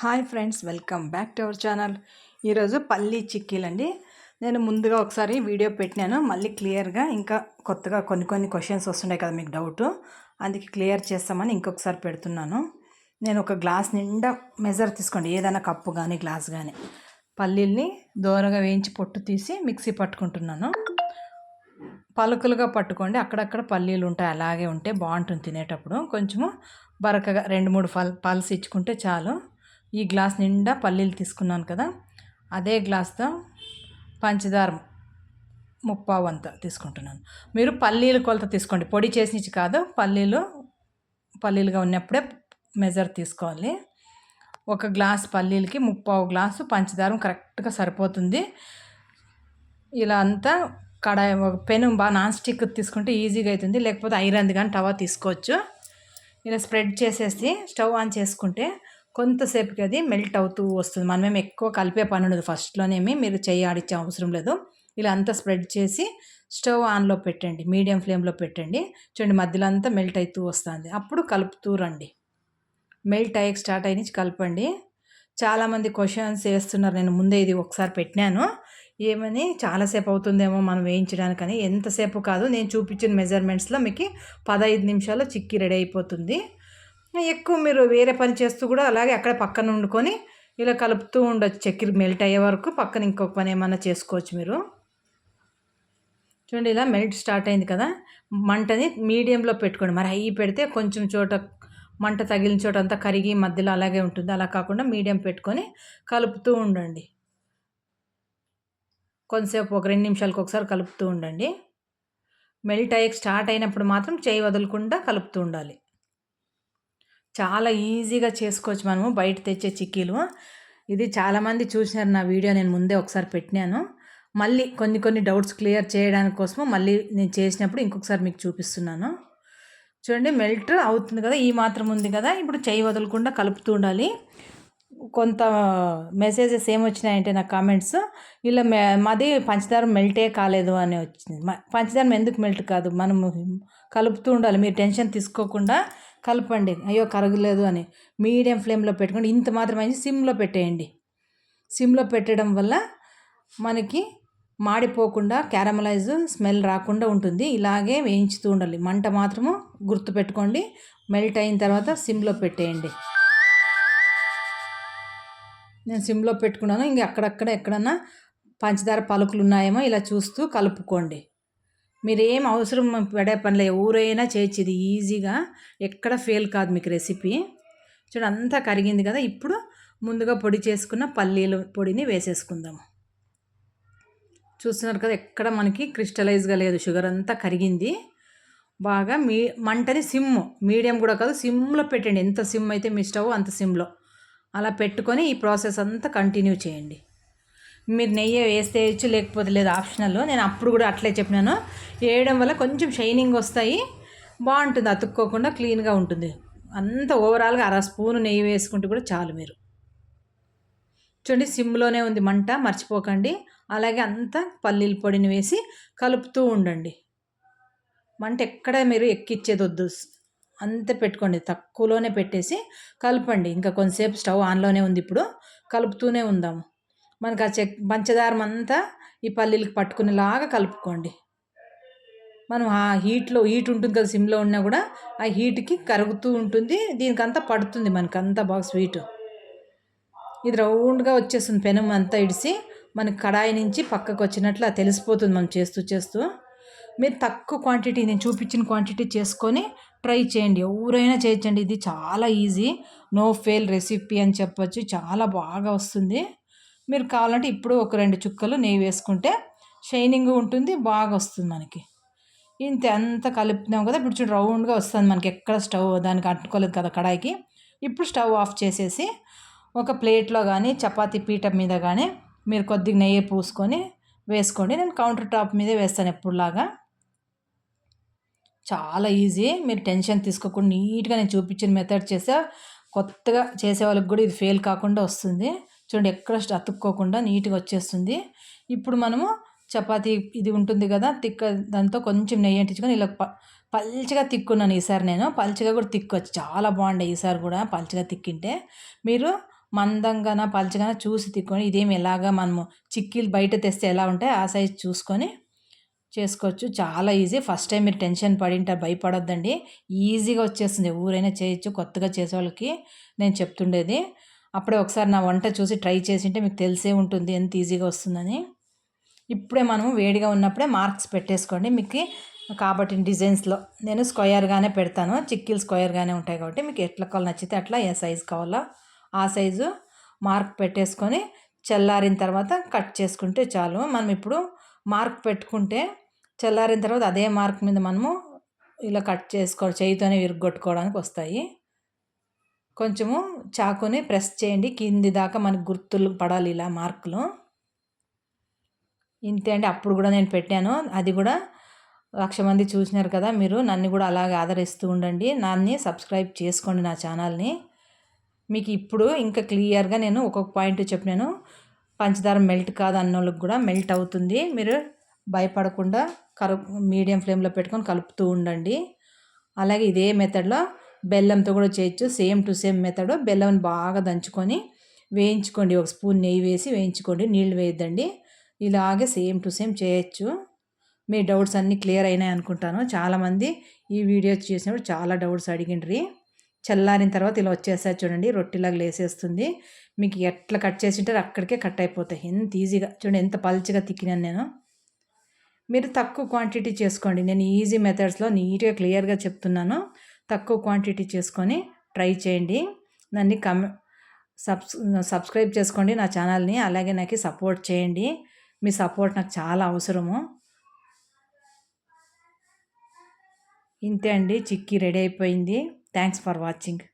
Hi friends welcome back to our channel. ఈరోజు పల్లీ చిక్కీలండి. నేను ముందుగా ఒకసారి వీడియో పెట్టినాను. మళ్ళీ క్లియర్గా ఇంకా కొత్తగా కొన్ని కొన్ని క్వశ్చన్స్ వస్తుండే కదా మీకు డౌట్ అందుకే క్లియర్ చేస్తామని ఇంకొకసారి పెడుతున్నాను. నేను ఒక గ్లాస్ నిండా మెజర్ తీసుకోండి. ఏదైనా కప్పు కానీ గ్లాస్ కానీ పల్లీల్ని దూరంగా వేయించి పొట్టు తీసి మిక్సీ పట్టుకుంటున్నాను. పలుకులుగా పట్టుకోండి. అక్కడక్కడ పల్లీలు ఉంటాయి. అలాగే ఉంటే బాగుంటుంది తినేటప్పుడు. కొంచెము బరకగా రెండు మూడు పల్ పల్స్ ఇచ్చుకుంటే చాలు. ఈ గ్లాస్ నిండా పల్లీలు తీసుకున్నాను కదా అదే గ్లాస్తో పంచదార ముప్పావు అంత తీసుకుంటున్నాను. మీరు పల్లీలు కొలత తీసుకోండి. పొడి చేసి కాదు పల్లీలు పల్లీలుగా ఉన్నప్పుడే మెజర్ తీసుకోవాలి. ఒక గ్లాస్ పల్లీలకి ముప్పావు గ్లాసు పంచదారం కరెక్ట్గా సరిపోతుంది. ఇలా అంతా కడాయి ఒక పెను బాగా నాన్ స్టిక్ తీసుకుంటే ఈజీగా అవుతుంది. లేకపోతే ఐరన్ కానీ టవా తీసుకోవచ్చు. ఇలా స్ప్రెడ్ చేసేసి స్టవ్ ఆన్ చేసుకుంటే కొంతసేపుకి అది మెల్ట్ అవుతూ వస్తుంది. మనమేమి ఎక్కువ కలిపే పని ఉండదు. ఫస్ట్లోనేమి మీరు చేయి ఆడిచ్చే అవసరం లేదు. ఇలా అంతా స్ప్రెడ్ చేసి స్టవ్ ఆన్లో పెట్టండి. మీడియం ఫ్లేమ్లో పెట్టండి. చూడండి మధ్యలో అంతా మెల్ట్ అవుతూ వస్తుంది. అప్పుడు కలుపుతూ రండి. మెల్ట్ అయ్యి స్టార్ట్ అయ్యి కలపండి. చాలామంది క్వశ్చన్స్ వేస్తున్నారు. నేను ముందే ఇది ఒకసారి పెట్టినాను. ఏమని? చాలాసేపు అవుతుందేమో మనం వేయించడానికని. ఎంతసేపు కాదు. నేను చూపించిన మెజర్మెంట్స్లో మీకు పదహైదు నిమిషాల్లో చిక్కీ రెడీ అయిపోతుంది. ఎక్కువ మీరు వేరే పని చేస్తూ కూడా అలాగే అక్కడ పక్కన వండుకొని ఇలా కలుపుతూ ఉండొచ్చు. చక్కెర మెల్ట్ అయ్యే వరకు పక్కన ఇంకొక పని ఏమన్నా చేసుకోవచ్చు మీరు. చూడండి ఇలా మెల్ట్ స్టార్ట్ అయింది కదా. మంటని మీడియంలో పెట్టుకోండి. మరి హై పెడితే కొంచెం చోట మంట తగిలిన చోట అంతా కరిగి మధ్యలో అలాగే ఉంటుంది. అలా కాకుండా మీడియం పెట్టుకొని కలుపుతూ ఉండండి. కొంతసేపు ఒక రెండు నిమిషాలకు ఒకసారి కలుపుతూ ఉండండి. మెల్ట్ అయ్యి స్టార్ట్ అయినప్పుడు మాత్రం చేయి వదలకుండా కలుపుతూ ఉండాలి. చాలా ఈజీగా చేసుకోవచ్చు మనము. బయట తెచ్చే చిక్కీలు. ఇది చాలామంది చూసినారు నా వీడియో. నేను ముందే ఒకసారి పెట్టినాను. మళ్ళీ కొన్ని కొన్ని డౌట్స్ క్లియర్ చేయడానికి కోసము మళ్ళీ నేను చేసినప్పుడు ఇంకొకసారి మీకు చూపిస్తున్నాను. చూడండి మెల్ట్ అవుతుంది కదా ఈ మాత్రం ఉంది కదా. ఇప్పుడు చేయి వదలకుండా కలుపుతూ ఉండాలి. కొంత మెసేజెస్ ఏమొచ్చినాయంటే నా కామెంట్స్. ఇలా మాది పంచదార మెల్టే కాలేదు అని వచ్చింది. పంచదార ఎందుకు మెల్ట్ కాదు? మనం కలుపుతూ ఉండాలి. మీరు టెన్షన్ తీసుకోకుండా కలపండి. అయ్యో కరగలేదు అని. మీడియం ఫ్లేమ్లో పెట్టుకోండి. ఇంత మాత్రం సిమ్లో పెట్టేయండి. సిమ్లో పెట్టడం వల్ల మనకి మాడిపోకుండా క్యారమలైజ్ స్మెల్ రాకుండా ఉంటుంది. ఇలాగే వేయించుతూ ఉండాలి. మంట మాత్రము గుర్తుపెట్టుకోండి. మెల్ట్ అయిన తర్వాత సిమ్లో పెట్టేయండి. నేను సిమ్లో పెట్టుకున్నాను. ఇంక అక్కడక్కడ ఎక్కడన్నా పంచదార పలుకులు ఉన్నాయేమో ఇలా చూస్తూ కలుపుకోండి. మీరేం అవసరం పడే పనిలే ఊరైనా చేయొచ్చు ఇది ఈజీగా. ఎక్కడ ఫెయిల్ కాదు మీకు రెసిపీ చూడ అంతా కరిగింది కదా. ఇప్పుడు ముందుగా పొడి చేసుకున్న పల్లీల పొడిని వేసేసుకుందాము. చూస్తున్నారు కదా ఎక్కడ మనకి క్రిస్టలైజ్గా లేదు. షుగర్ అంతా కరిగింది. బాగా మీ మంటని సిమ్ మీడియం కూడా కాదు సిమ్లో పెట్టండి. ఎంత సిమ్ అయితే మీ స్టవ్ అంత సిమ్లో అలా పెట్టుకొని ఈ ప్రాసెస్ అంతా కంటిన్యూ చేయండి. మీరు నెయ్యి వేస్తే వేయచ్చు లేకపోతే లేదు ఆప్షనల్. నేను అప్పుడు కూడా అట్లే చెప్పినాను. వేయడం వల్ల కొంచెం షైనింగ్ వస్తాయి. బాగుంటుంది అతుక్కోకుండా క్లీన్గా ఉంటుంది. అంత ఓవరాల్గా అర స్పూన్ నెయ్యి వేసుకుంటే కూడా చాలు మీరు. చూడండి సిమ్లోనే ఉంది మంట మర్చిపోకండి. అలాగే అంతా పల్లీల పొడిని వేసి కలుపుతూ ఉండండి. మంట ఎక్కడ మీరు ఎక్కిచ్చేది వద్దు. అంతే పెట్టుకోండి. తక్కువలోనే పెట్టేసి కలపండి. ఇంకా కొంతసేపు స్టవ్ ఆన్లోనే ఉంది ఇప్పుడు. కలుపుతూనే ఉందాము. మనకు ఆ చెక్ పంచదారం అంతా ఈ పల్లీలకు పట్టుకునేలాగా కలుపుకోండి. మనం ఆ హీట్లో హీట్ ఉంటుంది కదా సిమ్లో ఉన్నా కూడా ఆ హీట్కి కరుగుతూ ఉంటుంది. దీనికంతా పడుతుంది మనకు అంతా బాగా స్వీట్ ఇది రౌండ్గా వచ్చేస్తుంది పెనం అంతా ఇడిసి మన కడాయి నుంచి పక్కకు వచ్చినట్లు తెలిసిపోతుంది మనం చేస్తూ చేస్తూ. మీరు తక్కువ క్వాంటిటీ నేను చూపించిన క్వాంటిటీ చేసుకొని ట్రై చేయండి. ఎవరైనా చేయొచ్చండి. ఇది చాలా ఈజీ. నో ఫెయిల్ రెసిపీ అని చెప్పొచ్చు. చాలా బాగా వస్తుంది. మీరు కావాలంటే ఇప్పుడు ఒక రెండు చుక్కలు నెయ్యి వేసుకుంటే షైనింగ్ ఉంటుంది బాగా వస్తుంది మనకి. ఇంత ఎంత కలిపినాం కదా ఇప్పుడు చూడు రౌండ్గా వస్తుంది మనకి. ఎక్కడ స్టవ్ దానికి అంటుకోలేదు కదా కడాయికి. ఇప్పుడు స్టవ్ ఆఫ్ చేసేసి ఒక ప్లేట్లో కానీ చపాతీ పీట మీద కానీ మీరు కొద్దిగా నెయ్యి పూసుకొని వేసుకోండి. నేను కౌంటర్ టాప్ మీదే వేస్తాను ఎప్పుడులాగా. చాలా ఈజీ. మీరు టెన్షన్ తీసుకోకుండా నీట్గా నేను చూపించిన మెథడ్ చేస్తే కొత్తగా చేసే వాళ్ళకి కూడా ఇది ఫెయిల్ కాకుండా వస్తుంది. చూడండి ఎక్కడ అతుక్కోకుండా నీట్గా వచ్చేస్తుంది. ఇప్పుడు మనము చపాతీ ఇది ఉంటుంది కదా తిక్క దాంతో కొంచెం నెయ్యి అంటించుకొని ఇలా ప పల్చగా తిక్కున్నాను ఈసారి నేను. పల్చగా కూడా తిక్కొచ్చు. చాలా బాగుండే ఈసారి కూడా పల్చగా తిక్కింటే. మీరు మందంగాన పలచగాన చూసి తిక్కొని ఇదేమి ఎలాగా మనము చిక్కీలు బయట తెస్తే ఎలా ఉంటాయి ఆ సైజ్ చూసుకొని చేసుకోవచ్చు. చాలా ఈజీ. ఫస్ట్ టైం మీరు టెన్షన్ పడింటారు భయపడొద్దండి. ఈజీగా వచ్చేస్తుంది. ఊరైనా చేయొచ్చు కొత్తగా చేసే వాళ్ళకి నేను చెప్తుండేది. అప్పుడే ఒకసారి నా వంట చూసి ట్రై చేసింటే మీకు తెలిసే ఉంటుంది ఎంత ఈజీగా వస్తుందని. ఇప్పుడే మనము వేడిగా ఉన్నప్పుడే మార్క్స్ పెట్టేసుకోండి. మీకు కాబట్టి డిజైన్స్లో నేను స్క్వయర్గానే పెడతాను. చిక్కీలు స్క్వయర్గానే ఉంటాయి కాబట్టి మీకు ఎట్లా కావాలి నచ్చితే అట్లా ఏ సైజు కావాలో ఆ సైజు మార్క్ పెట్టేసుకొని చల్లారిన తర్వాత కట్ చేసుకుంటే చాలు. మనం ఇప్పుడు మార్క్ పెట్టుకుంటే చల్లారిన తర్వాత అదే మార్క్ మీద మనము ఇలా కట్ చేసుకో చేయితోనే విరుగొట్టుకోవడానికి వస్తాయి. కొంచెము చాకుని ప్రెస్ చేయండి. కింది దాకా మనకు గుర్తులు పడాలి ఇలా మార్కులు. ఇంతే అండి. అప్పుడు కూడా నేను పెట్టాను. అది కూడా లక్ష మంది చూసినారు కదా మీరు. నన్ను కూడా అలాగే ఆదరిస్తూ ఉండండి. నన్ను సబ్స్క్రైబ్ చేసుకోండి నా ఛానల్ని. మీకు ఇప్పుడు ఇంకా క్లియర్గా నేను ఒక్కొక్క పాయింట్ చెప్పినాను. పంచదార మెల్ట్ కాదు అన్నోళ్ళకి కూడా మెల్ట్ అవుతుంది. మీరు భయపడకుండా కలుపు మీడియం ఫ్లేమ్లో పెట్టుకొని కలుపుతూ ఉండండి. అలాగే ఇదే మెథడ్లో బెల్లంతో కూడా చేయొచ్చు. Same to same method. బెల్లం బాగా దంచుకొని వేయించుకోండి. ఒక స్పూన్ నెయ్యి వేసి వేయించుకోండి. నీళ్ళు వేయద్దండి. ఇలాగే సేమ్ టు సేమ్ చేయొచ్చు. మీ డౌట్స్ అన్నీ క్లియర్ అయినాయి అనుకుంటాను. చాలామంది ఈ వీడియో చేసినప్పుడు చాలా డౌట్స్ అడిగిండ్రి. చల్లారిన తర్వాత ఇలా వచ్చేసారి చూడండి. రొట్టెలాగా లేసేస్తుంది. మీకు ఎట్లా కట్ చేసి ఉంటారో అక్కడికే కట్ అయిపోతాయి. ఎంత ఈజీగా చూడండి. ఎంత పల్చగా తిక్కినాను నేను. మీరు తక్కువ క్వాంటిటీ చేసుకోండి. నేను ఈజీ మెథడ్స్లో నీట్గా క్లియర్గా చెప్తున్నాను. తక్కువ క్వాంటిటీ చేసుకొని ట్రై చేయండి. నన్ను కమ్ సబ్స్ సబ్స్క్రైబ్ చేసుకోండి నా ఛానల్ని అలాగే నాకు సపోర్ట్ చేయండి. మీ సపోర్ట్ నాకు చాలా అవసరము. ఇంతే అండి. చిక్కీ రెడీ అయిపోయింది. Thanks for watching.